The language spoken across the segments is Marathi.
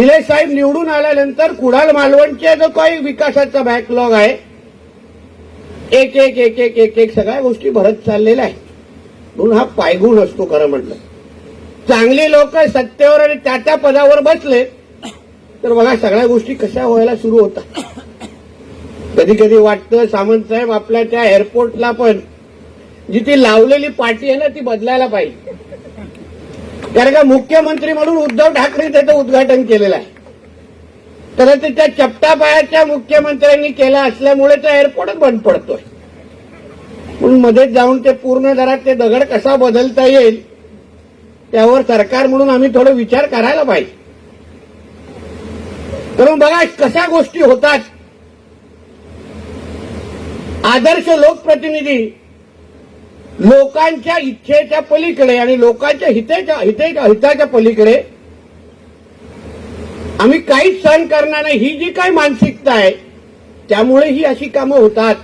निलेश साहेब निवडून आल्यानंतर कुडाल मालवणचे जो काही विकासाचा बॅकलॉग आहे. एक एक एक एक एक एक सगळ्या गोष्टी भरत चाललेल्या आहे म्हणून हा पायगुण असतो खरं म्हटलं. चांगली लोक सत्तेवर आणि त्या त्या पदावर बसले तर बघा सगळ्या गोष्टी कशा व्हायला सुरू होतात. कधी कधी वाटतं सामंत साहेब आपल्या त्या एअरपोर्टला पण जी ती लावलेली पाठी आहे ना ती बदलायला पाहिजे. कारण का मुख्यमंत्री म्हणून उद्धव ठाकरे त्याचं उद्घाटन केलेलं आहे. तर त्या चपटापायाच्या मुख्यमंत्र्यांनी केलं असल्यामुळे तो एअरपोर्टच बंद पडतोय. पण मध्येच जाऊन ते पूर्ण दरात ते दगड कसा बदलता येईल त्यावर सरकार म्हणून आम्ही थोडं विचार करायला पाहिजे. तर बघा कशा गोष्टी होतात. आदर्श लोकप्रतिनिधी लोकांच्या इच्छेच्या पलीकडे आणि लोकांच्या हितेच्या हितेच्या हिताच्या पलीकडे आम्ही काहीच सहन करणार नाही. ही जी काही मानसिकता आहे त्यामुळे ही अशी कामं होतात.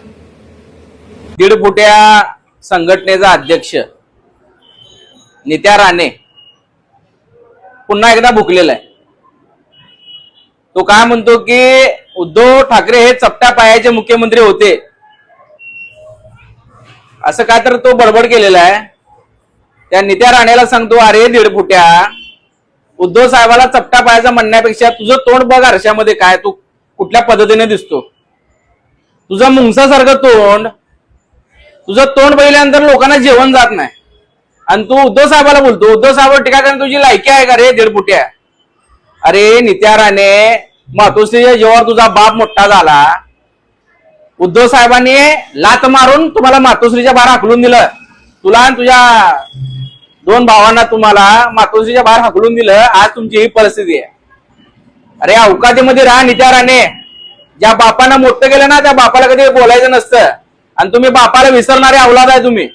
दीड फुट्या संघटनेचा अध्यक्ष नित्या राणे पुन्हा एकदा भुकलेला आहे. तो काय म्हणतो की उद्धव ठाकरे हे चपट्या पायाचे मुख्यमंत्री होते. असं काय तर तो बडबड केलेला आहे. त्या नित्या राणेला सांगतो अरे दीड फुट्या. उद्धव साहेबाला चपटा पायाचा म्हणण्यापेक्षा तुझं तोंड बघ आरशामध्ये काय तू कुठल्या पद्धतीने दिसतो. तुझं मुंगसासारखं तोंड तुझं तोंड पहिल्यानंतर लोकांना जेवण जात नाही. आणि तू उद्धव साहेबाला बोलतो उद्धव साहेब टीका करण्याची तुझी लायकी आहे का रे दीडपुट्या अरे नित्या राणे मातोश्रीच्या जेव्हा तुझा बाप मोठा झाला. उद्धव साहेबांनी लात मारून तुम्हाला मातोश्रीच्या बाहेर हाकलून दिलं. तुला आणि तुझ्या दोन भावांना तुम्हाला मातोश्रीच्या बाहेर हाकलून दिलं. आज तुमची ही परिस्थिती आहे. अरे अवकातीमध्ये राहा नित्या राणे. ज्या बापांना मोठं केलं ना त्या बापाला कधी बोलायचं नसतं. आणि तुम्ही बापाला विसरणारे अवलाद आहे तुम्ही.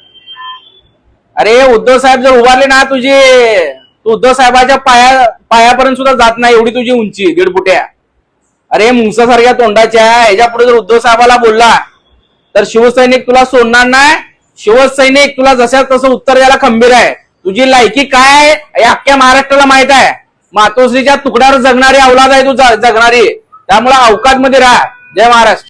अरे उद्धव साहेब जर उभारले ना तुझी तू उद्धव साहेबाच्या पाया पायापर्यंत सुद्धा जात नाही एवढी तुझी उंची दीड फुट्या अरे मुंगसासारख्या तोंडाच्या ह्याच्या पुढे जर उद्धव साहेबाला बोलला तर शिवसैनिक तुला सोडणार नाही. शिवसैनिक तुला जशा तसं उत्तर द्यायला खंबीर आहे. तुझी लायकी काय हे अख्ख्या महाराष्ट्राला माहीत आहे. मातोश्रीच्या तुकड्यावर जगणारी अवलाद आहे तू जगणारी. त्यामुळे अवकात मध्ये राहा. जय महाराष्ट्र.